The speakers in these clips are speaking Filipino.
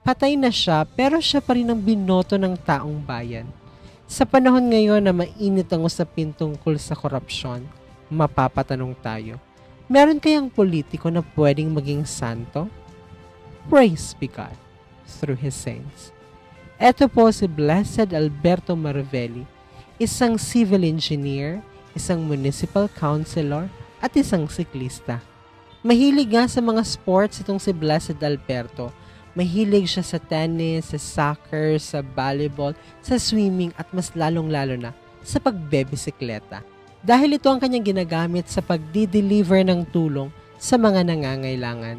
Patay na siya pero siya pa rin ang binoto ng taong bayan. Sa panahon ngayon na mainit ang usapin tungkol sa korupsyon, mapapatanong tayo, meron kayang politiko na pwedeng maging santo? Praise be God through His saints. Ito po si Blessed Alberto Marvelli, isang civil engineer, isang municipal councilor, at isang siklista. Mahilig nga sa mga sports itong si Blessed Alberto. Mahilig siya sa tennis, sa soccer, sa volleyball, sa swimming at mas lalong-lalo na sa pagbebisikleta. Dahil ito ang kanyang ginagamit sa pagdi-deliver ng tulong sa mga nangangailangan.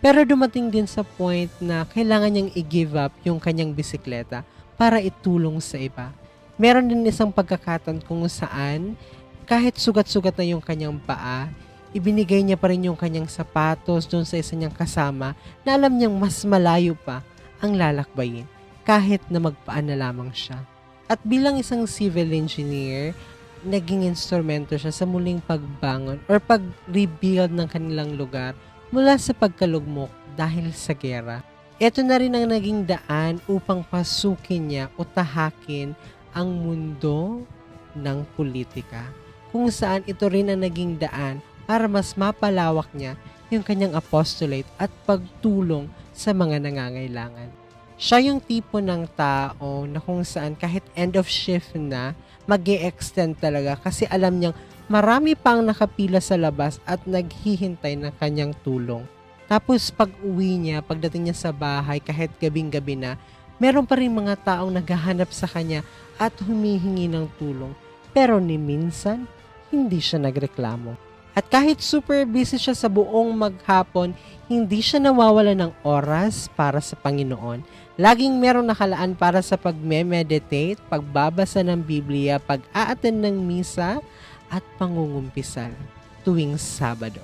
Pero dumating din sa point na kailangan niyang i-give up yung kanyang bisikleta para itulong sa iba. Meron din isang pagkakataon kung saan kahit sugat-sugat na yung kanyang paa, ibinigay niya pa rin yung kanyang sapatos doon sa isa niyang kasama na alam niyang mas malayo pa ang lalakbayin kahit na magpaan na lamang siya. At bilang isang civil engineer, naging instrumento siya sa muling pagbangon or pag-rebuild ng kanilang lugar mula sa pagkalugmok dahil sa gera. Ito na rin ang naging daan upang pasukin niya o tahakin ang mundo ng politika kung saan ito rin ang naging daan para mas mapalawak niya yung kanyang apostolate at pagtulong sa mga nangangailangan. Siya yung tipo ng tao na kung saan kahit end of shift na, mag extend talaga kasi alam niyang marami pang nakapila sa labas at naghihintay ng kanyang tulong. Tapos pag uwi niya, pagdating niya sa bahay, kahit gabing-gabi na, meron pa rin mga taong naghahanap sa kanya at humihingi ng tulong. Pero ni minsan, hindi siya nagreklamo. At kahit super busy siya sa buong maghapon, hindi siya nawawala ng oras para sa Panginoon. Laging merong nakalaan para sa pagme-meditate, pagbabasa ng Biblia, pag-aaten ng misa, at pangungumpisal tuwing Sabado.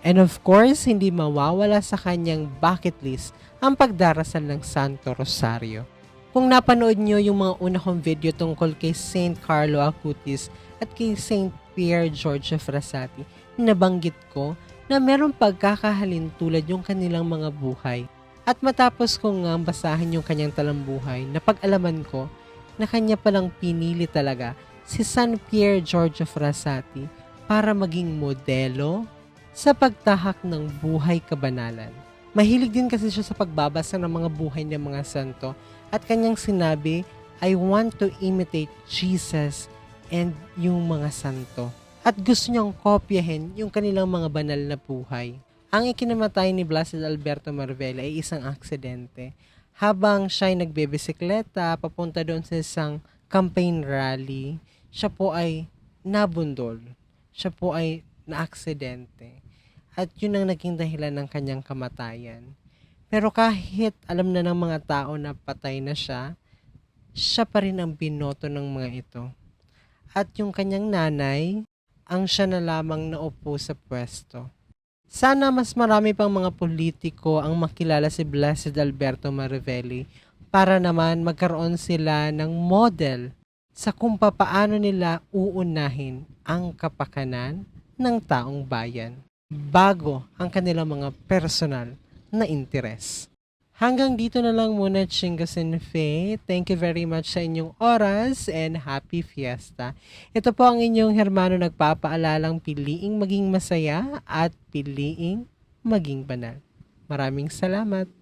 And of course, hindi mawawala sa kanyang bucket list ang pagdarasal ng Santo Rosario. Kung napanood nyo yung mga una kong video tungkol kay Saint Carlo Acutis at kay Saint Pierre George of Frassati, nabanggit ko na merong pagkakahalin tulad yung kanilang mga buhay. At matapos ko nga basahin yung kanyang talambuhay, napag-alaman ko na kanya palang pinili talaga si San Pierre George of Frassati para maging modelo sa pagtahak ng buhay kabanalan. Mahilig din kasi siya sa pagbabasa ng mga buhay ng mga santo at kanyang sinabi, I want to imitate Jesus and yung mga santo. At gusto niyang kopyahin yung kanilang mga banal na buhay. Ang ikinamatay ni Blessed Alberto Marvela ay isang aksidente. Habang siya ay nagbebisikleta papunta doon sa isang campaign rally, siya po ay nabundol. Siya po ay naaksidente. At yun ang naging dahilan ng kanyang kamatayan. Pero kahit alam na ng mga tao na patay na siya, siya pa rin ang binoto ng mga ito. At yung kanyang nanay, ang siya na lamang naupo sa pwesto. Sana mas marami pang mga politiko ang makilala si Blessed Alberto Marivelli para naman magkaroon sila ng model sa kung papaano nila uunahin ang kapakanan ng taong bayan bago ang kanilang mga personal na interes. Hanggang dito na lang muna, Chingas and Faye. Thank you very much sa inyong oras and happy fiesta. Ito po ang inyong hermano nagpapaalalang piliing maging masaya at piliing maging banal. Maraming salamat.